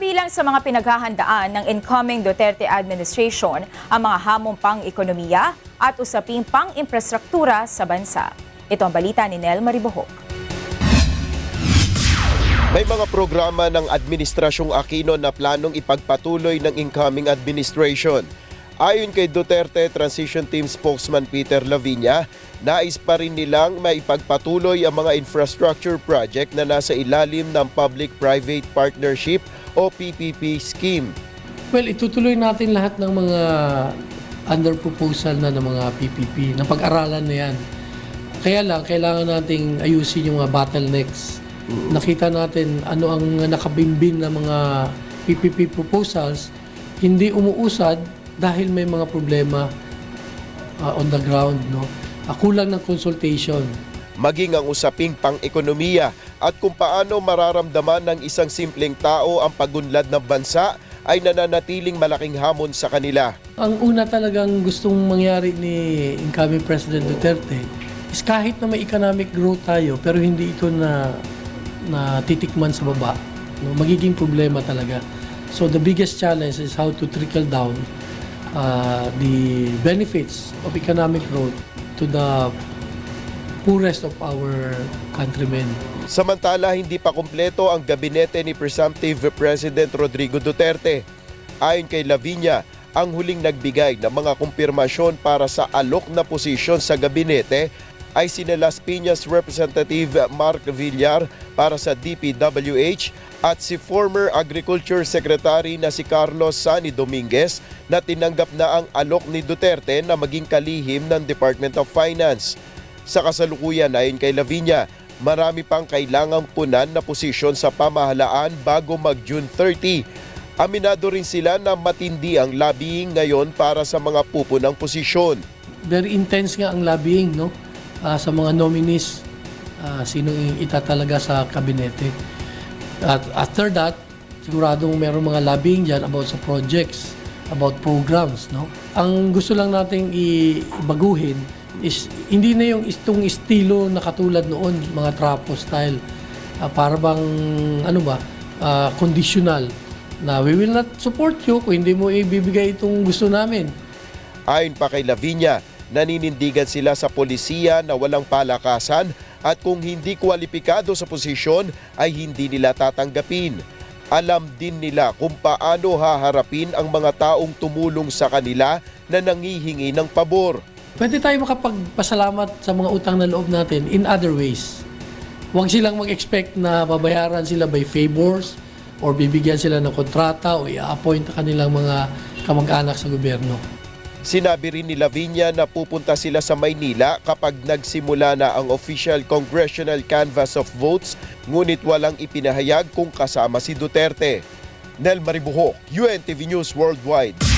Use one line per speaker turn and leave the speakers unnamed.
Kabilang sa mga pinaghahandaan ng incoming Duterte administration ang mga hamong pang-ekonomiya at usaping pang-infrastruktura sa bansa. Ito ang balita ni Nel Maribohok.
May mga programa ng Administrasyong Aquino na planong ipagpatuloy ng incoming administration. Ayon kay Duterte Transition Team spokesman Peter Lavinia, nais pa rin nilang maipagpatuloy ang mga infrastructure project na nasa ilalim ng Public-Private Partnership o PPP scheme.
Well, itutuloy natin lahat ng mga under proposal na ng mga PPP, na pag-aralan na yan. Kaya lang, kailangan nating ayusin yung mga bottlenecks. Nakita natin ano ang nakabimbin ng mga PPP proposals, hindi umuusad dahil may mga problema uh, on the ground. No? Uh, kulang ng consultation.
maging ang usaping pang-ekonomiya at kung paano mararamdaman ng isang simpleng tao ang pagunlad ng bansa ay nananatiling malaking hamon sa kanila.
Ang una talagang gustong mangyari ni incoming President Duterte is kahit na may economic growth tayo pero hindi ito na na titikman sa baba, no, magiging problema talaga. So the biggest challenge is how to trickle down uh, the benefits of economic growth to the poorest of our countrymen.
Samantala, hindi pa kumpleto ang gabinete ni Presumptive President Rodrigo Duterte. Ayon kay Lavinia, ang huling nagbigay ng mga kumpirmasyon para sa alok na posisyon sa gabinete ay sina Las Piñas Representative Mark Villar para sa DPWH at si former Agriculture Secretary na si Carlos Sani Dominguez na tinanggap na ang alok ni Duterte na maging kalihim ng Department of Finance. Sa kasalukuyan ayon kay Lavinia, marami pang kailangang punan na posisyon sa pamahalaan bago mag-June 30. Aminado rin sila na matindi ang lobbying ngayon para sa mga pupunang posisyon.
Very intense nga ang lobbying no Ah, sa mga nominees ah, sino itatalaga sa kabinete. At after that, siguradong meron mga lobbying dyan about sa projects, about programs. No? Ang gusto lang nating ibaguhin is hindi na yung itong estilo na katulad noon, mga trapo style. Ah, para bang, ano ba, ah, conditional na we will not support you kung hindi mo ibibigay itong gusto namin.
Ayon pa kay Lavinia, naninindigan sila sa polisiya na walang palakasan at kung hindi kwalipikado sa posisyon ay hindi nila tatanggapin. Alam din nila kung paano haharapin ang mga taong tumulong sa kanila na nangihingi ng pabor.
Pwede tayo makapagpasalamat sa mga utang na loob natin in other ways. Huwag silang mag-expect na babayaran sila by favors or bibigyan sila ng kontrata o i-appoint ang kanilang mga kamag-anak sa gobyerno.
Sinabi rin ni Lavinia na pupunta sila sa Maynila kapag nagsimula na ang official congressional canvass of votes ngunit walang ipinahayag kung kasama si Duterte. Nel Maribuhok, UNTV News Worldwide.